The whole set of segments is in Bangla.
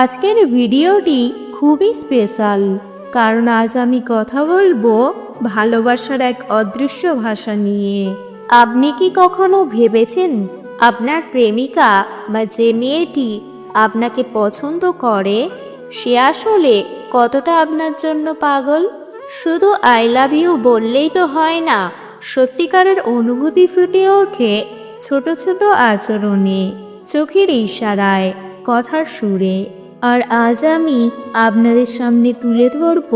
আজকের ভিডিওটি খুবই স্পেশাল, কারণ আজ আমি কথা বলব ভালোবাসার এক অদৃশ্য ভাষা নিয়ে। আপনি কি কখনো ভেবেছেন আপনার প্রেমিকা বা যে মেয়েটি আপনাকে পছন্দ করে, সে আসলে কতটা আপনার জন্য পাগল? শুধু আই লাভ ইউ বললেই তো হয় না, সত্যিকারের অনুভূতি ফুটে ওঠে ছোট ছোট আচরণে, চোখের ইশারায়, কথার সুরে। আর আজ আমি আপনাদের সামনে তুলে ধরব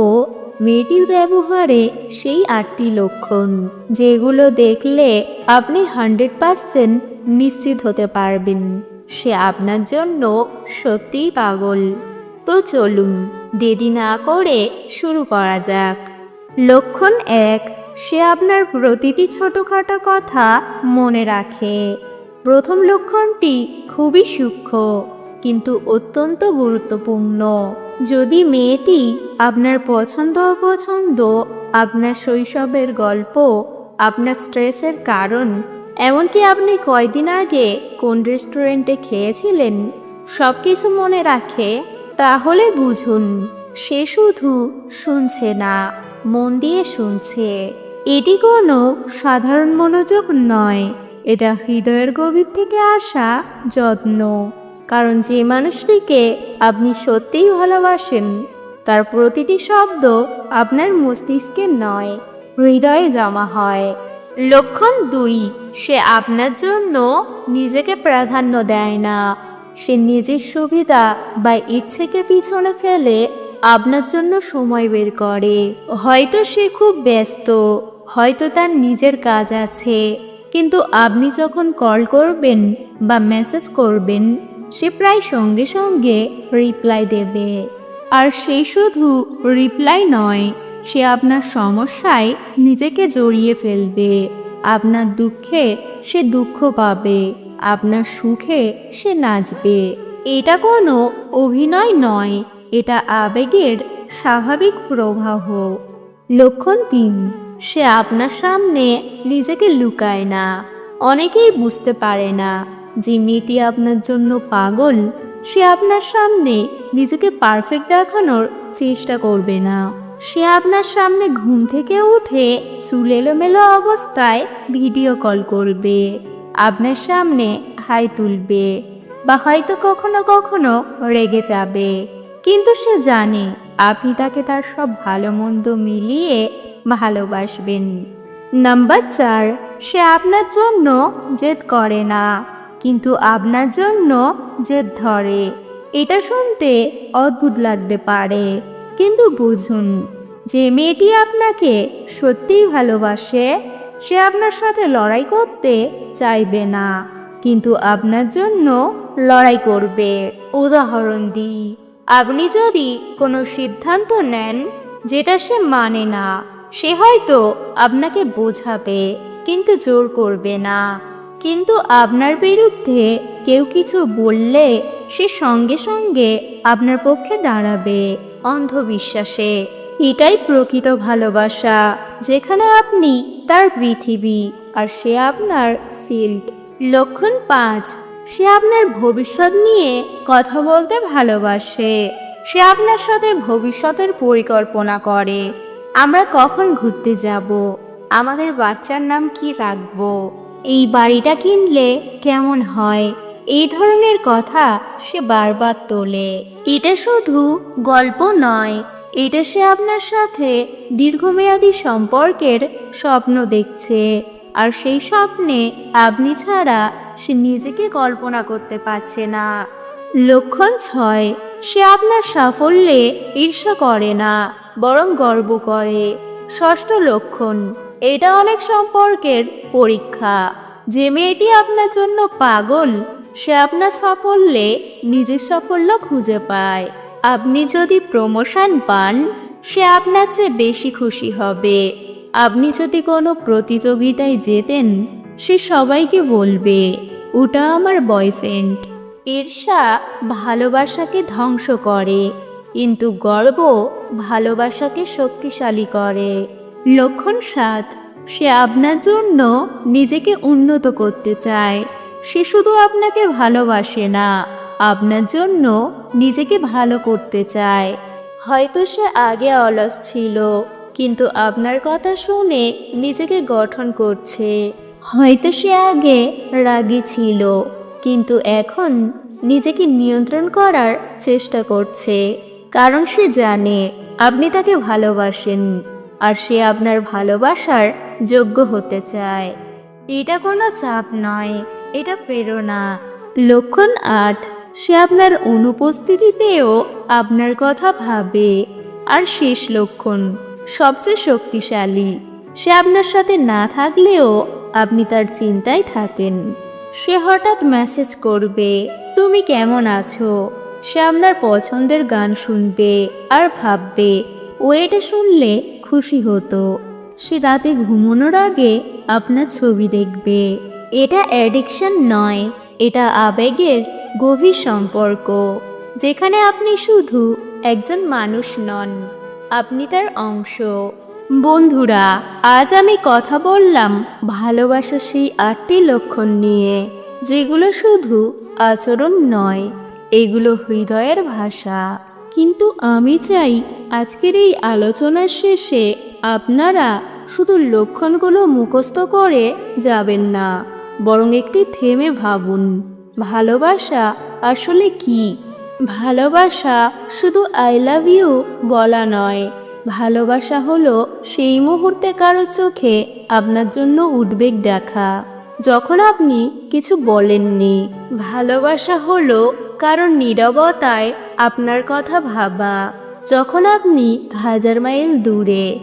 মেয়েটির ব্যবহারে সেই আটটি লক্ষণ, যেগুলো দেখলে আপনি হান্ড্রেড পার্সেন্ট নিশ্চিত হতে পারবেন। সে আপনার জন্য সত্যিই পাগল। তো চলুন, দেরি না করে শুরু করা যাক। লক্ষণ এক, সে আপনার প্রতিটি ছোটখাটো কথা মনে রাখে। প্রথম লক্ষণটি খুবই সূক্ষ্ম। কিন্তু অত্যন্ত গুরুত্বপূর্ণ। যদি মেয়েটি আপনার পছন্দ অপছন্দ, আপনার শৈশবের গল্প, আপনার স্ট্রেসের কারণ, এমনকি আপনি কয়দিন আগে কোন রেস্টুরেন্টে খেয়েছিলেন সব কিছু মনে রাখে, তাহলে বুঝুন, সে শুধু শুনছে না, মন দিয়ে শুনছে। এটি কোনো সাধারণ মনোযোগ নয়, এটা হৃদয়ের গভীর থেকে আসা যত্ন। কারণ যে মানুষটিকে আপনি সত্যিই ভালোবাসেন, তার প্রতিটি শব্দ আপনার মস্তিষ্কে নয়, হৃদয়ে জমা হয়। লক্ষণ দুই, সে আপনার জন্য নিজেকে প্রাধান্য দেয় না। সে নিজের সুবিধা বা ইচ্ছেকে পিছনে ফেলে আপনার জন্য সময় বের করে। হয়তো সে খুব ব্যস্ত, হয়তো তার নিজের কাজ আছে, কিন্তু আপনি যখন কল করবেন বা মেসেজ করবেন সে প্রায় সঙ্গে সঙ্গে রিপ্লাই দেবে। আর সে শুধু রিপ্লাই নয়, সে আপনার সমস্যায় নিজেকে জড়িয়ে ফেলবে। আপনার দুঃখে সে দুঃখ পাবে, আপনার সুখে সে নাচবে। এটা কোনো অভিনয় নয়, এটা আবেগের স্বাভাবিক প্রবাহ। লক্ষণ তিন, সে আপনার সামনে নিজেকে লুকায় না, অনেকেই বুঝতে পারে না। যে মেয়েটি আপনার জন্য পাগল, সে আপনার সামনে নিজেকে পারফেক্ট দেখানোর চেষ্টা করবে না। সে আপনার সামনে ঘুম থেকে উঠে চুল এলোমেলো অবস্থায় ভিডিও কল করবে। আপনার সামনে হাই তুলবে বা হয়তো কখনো কখনো রেগে যাবে। কিন্তু সে জানে আপনি তাকে তার সব ভালো মন্দ মিলিয়ে ভালোবাসবেন। নাম্বার চার, সে আপনার জন্য জেদ করে না। কিন্তু আপনার জন্য জেদ ধরে, এটা শুনতে অদ্ভুত লাগতে পারে। কিন্তু বুঝুন, যে মেয়েটি আপনাকে সত্যিই ভালোবাসে, সে আপনার সাথে লড়াই করতে চাইবে না, কিন্তু আপনার জন্য লড়াই করবে। উদাহরণ দিই, আপনি যদি কোনো সিদ্ধান্ত নেন যেটা সে মানে না, সে হয়তো আপনাকে বোঝাবে, কিন্তু জোর করবে না। কিন্তু আপনার বিরুদ্ধে কেউ কিছু বললে সে সঙ্গে সঙ্গে আপনার পক্ষে দাঁড়াবে অন্ধবিশ্বাসে। এটাই প্রকৃত ভালোবাসা, যেখানে আপনি তার পৃথিবী আর সে আপনার সিল্ড লক্ষণ পাঁচ, সে আপনার ভবিষ্যৎ নিয়ে কথা বলতে ভালোবাসে। সে আপনার সাথে ভবিষ্যতের পরিকল্পনা করে। আমরা কখন ঘুরতে যাব? আমাদের বাচ্চার নাম কি রাখব? এই বাড়িটা কিনলে কেমন হয়? এই ধরনের কথা সে বারবার তোলে। এটা শুধু গল্প নয়, এটা সে আপনার সাথে দীর্ঘমেয়াদী সম্পর্কের স্বপ্ন দেখছে। আর সেই স্বপ্নে আপনি ছাড়া সে নিজেকে কল্পনা করতে পারছে না। লক্ষণ ছয়, সে আপনার সাফল্যে ঈর্ষা করে না, বরং গর্ব করে। ষষ্ঠ লক্ষণ এটা অনেক সম্পর্কের পরীক্ষা। যে মেয়েটি আপনার জন্য পাগল, সে আপনার সাফল্যে নিজের সাফল্য খুঁজে পায়। আপনি যদি প্রমোশন পান, সে আপনার চেয়ে বেশি খুশি হবে। আপনি যদি কোনো প্রতিযোগিতায় জেতেন সে সবাইকে বলবে, ওটা আমার বয়ফ্রেন্ড ঈর্ষা ভালোবাসাকে ধ্বংস করে, কিন্তু গর্ব ভালোবাসাকে শক্তিশালী করে। লক্ষণ সাত। সে আপনার জন্য নিজেকে উন্নত করতে চায়। সে শুধু আপনাকে ভালোবাসে না, আপনার জন্য নিজেকে ভালো করতে চায়। হয়তো সে আগে অলস ছিল, কিন্তু আপনার কথা শুনে নিজেকে গঠন করছে। হয়তো সে আগে রাগী ছিল, কিন্তু এখন নিজেকে নিয়ন্ত্রণ করার চেষ্টা করছে। কারণ সে জানে, আপনি তাকে ভালোবাসেন। আর সে আপনার ভালোবাসার যোগ্য হতে চায়। এটা কোনো চাপ নয়, এটা প্রেরণা। লক্ষণ আট, সে আপনার অনুপস্থিতিতেও আপনার কথা ভাবে। আর শেষ লক্ষণ, সবচেয়ে শক্তিশালী, সে আপনার সাথে না থাকলেও আপনি তার চিন্তায় থাকেন। সে হঠাৎ মেসেজ করবে, তুমি কেমন আছো? সে আপনার পছন্দের গান শুনবে আর ভাববে, ও এটা শুনলে খুশি হতো। সে রাতে ঘুমানোর আগে আপনার ছবি দেখবে। এটা অ্যাডিকশন নয়, এটা আবেগের গভীর সম্পর্ক, যেখানে আপনি শুধু একজন মানুষ নন, আপনি তার অংশ। বন্ধুরা, আজ আমি কথা বললাম ভালোবাসা সেই আটটি লক্ষণ নিয়ে, যেগুলো শুধু আচরণ নয়, এগুলো হৃদয়ের ভাষা। কিন্তু আমি চাই আজকের এই আলোচনার শেষে আপনারা শুধু লক্ষণগুলো মুখস্থ করে যাবেন না, বরং একটি থেমে ভাবুন। ভালোবাসা আসলে কি? ভালোবাসা শুধু আই লাভ ইউ বলা নয়, ভালোবাসা হলো সেই মুহূর্তে কারও চোখে আপনার জন্য উদ্বেগ দেখা। যখন আপনি কিছু বলেননি, ভালোবাসা হলো কারণ নীরবতায় আপনার কথা ভাবা। যখন আপনি হাজার মাইল দূরে,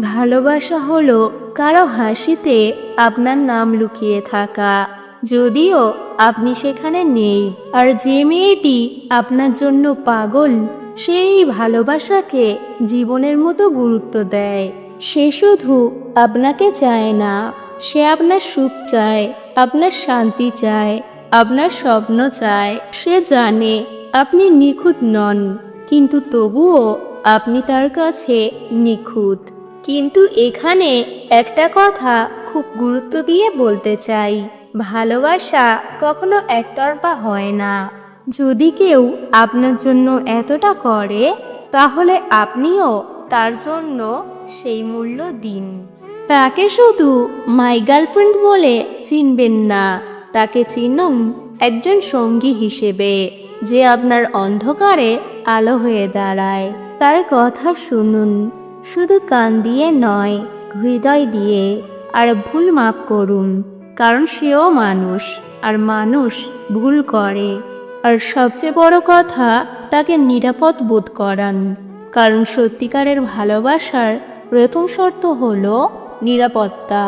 ভালোবাসা হলো কারও হাসিতে আপনার নাম লুকিয়ে থাকা। যদিও আপনি সেখানে নেই, আর যে মেয়েটি আপনার জন্য পাগল, সেই ভালোবাসাকে জীবনের মতো গুরুত্ব দেয়। সে শুধু আপনাকে চায় না, সে আপনার সুখ চায়, আপনার শান্তি চায়, আপনার স্বপ্ন চায়। সে জানে আপনি নিখুঁত নন, কিন্তু তবুও আপনি তার কাছে নিখুঁত। কিন্তু এখানে একটা কথা খুব গুরুত্ব দিয়ে বলতে চাই, ভালোবাসা কখনো একতরফা হয় না। যদি কেউ আপনার জন্য এতটা করে, তাহলে আপনিও তার জন্য সেই মূল্য দিন। তাকে শুধু মাই গার্লফ্রেন্ড বলে চিনবেন না, তাকে চিনুন একজন সঙ্গী হিসেবে। যে আপনার অন্ধকারে আলো হয়ে দাঁড়ায়, তার কথা শুনুন। শুধু কান দিয়ে নয়, হৃদয় দিয়ে আর ভুল মাপ করুন, কারণ সেও মানুষ আর মানুষ ভুল করে। আর সবচেয়ে বড় কথা, তাকে নিরাপদ বোধ করান, কারণ সত্যিকারের ভালোবাসার প্রথম শর্ত হল নিরাপত্তা।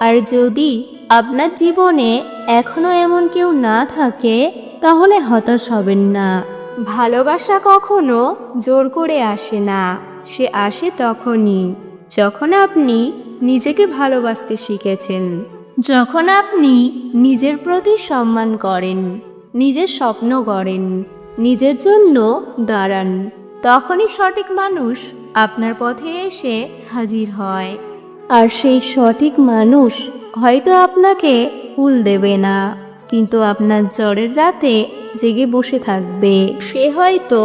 আর যদি আপনার জীবনে এখনও এমন কেউ না থাকে তাহলে হতাশ হবেন না। ভালোবাসা কখনো জোর করে আসে না। সে আসে তখনই, যখন আপনি নিজেকে ভালোবাসতে শিখেছেন। যখন আপনি নিজের প্রতি সম্মান করেন, নিজের স্বপ্ন গড়েন, নিজের জন্য দাঁড়ান, তখনই সঠিক মানুষ আপনার পথে এসে হাজির হয়। আর সেই সঠিক মানুষ হয়তো আপনাকে ফুল দেবে না। কিন্তু আপনার জ্বরের রাতে জেগে বসে থাকবে। সে হয়তো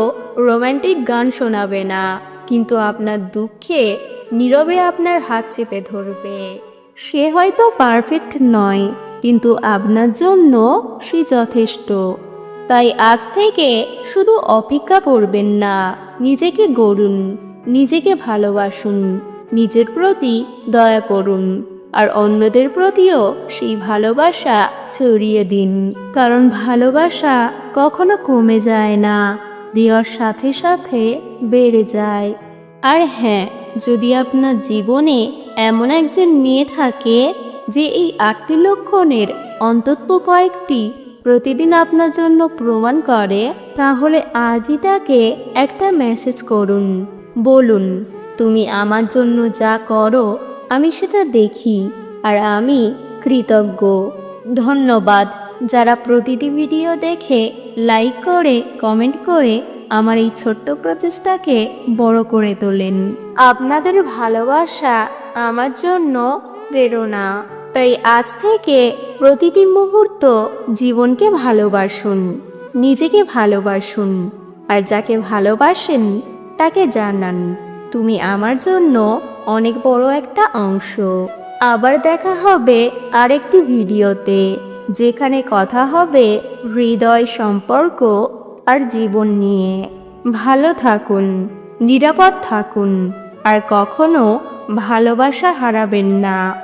রোমান্টিক গান শোনাবে না, কিন্তু আপনার দুঃখে নীরবে আপনার হাত চেপে ধরবে। সে হয়তো পারফেক্ট নয়, কিন্তু আপনার জন্য সে যথেষ্ট। তাই আজ থেকে শুধু অপেক্ষা করবেন না, নিজেকে গড়ুন, নিজেকে ভালোবাসুন, নিজের প্রতি দয়া করুন। আর অন্যদের প্রতিও সেই ভালোবাসা ছড়িয়ে দিন। কারণ ভালোবাসা কখনো কমে যায় না, দেওয়ার সাথে সাথে বেড়ে যায়। আর হ্যাঁ যদি আপনার জীবনে এমন একজন মেয়ে থাকে যে এই আটটি লক্ষণের অন্তত কয়েকটি প্রতিদিন আপনার জন্য প্রমাণ করে, তাহলে আজই তাকে একটা মেসেজ করুন। বলুন, তুমি আমার জন্য যা করো আমি সেটা দেখি আর আমি কৃতজ্ঞ। ধন্যবাদ। যারা প্রতিটি ভিডিও দেখে লাইক করে কমেন্ট করে আমার এই ছোট্ট প্রচেষ্টাকে বড় করে তোলেন। আপনাদের ভালোবাসা আমার জন্য প্রেরণা। তাই আজ থেকে প্রতিটি মুহূর্ত জীবনকে ভালোবাসুন, নিজেকে ভালোবাসুন আর যাকে ভালোবাসেন তাকে জানান, তুমি আমার জন্য অনেক বড় একটা অংশ। আবার দেখা হবে আরেকটি ভিডিওতে, যেখানে কথা হবে হৃদয় সম্পর্ক আর জীবন নিয়ে। ভালো থাকুন, নিরাপদ থাকুন, আর কখনো ভালোবাসা হারাবেন না।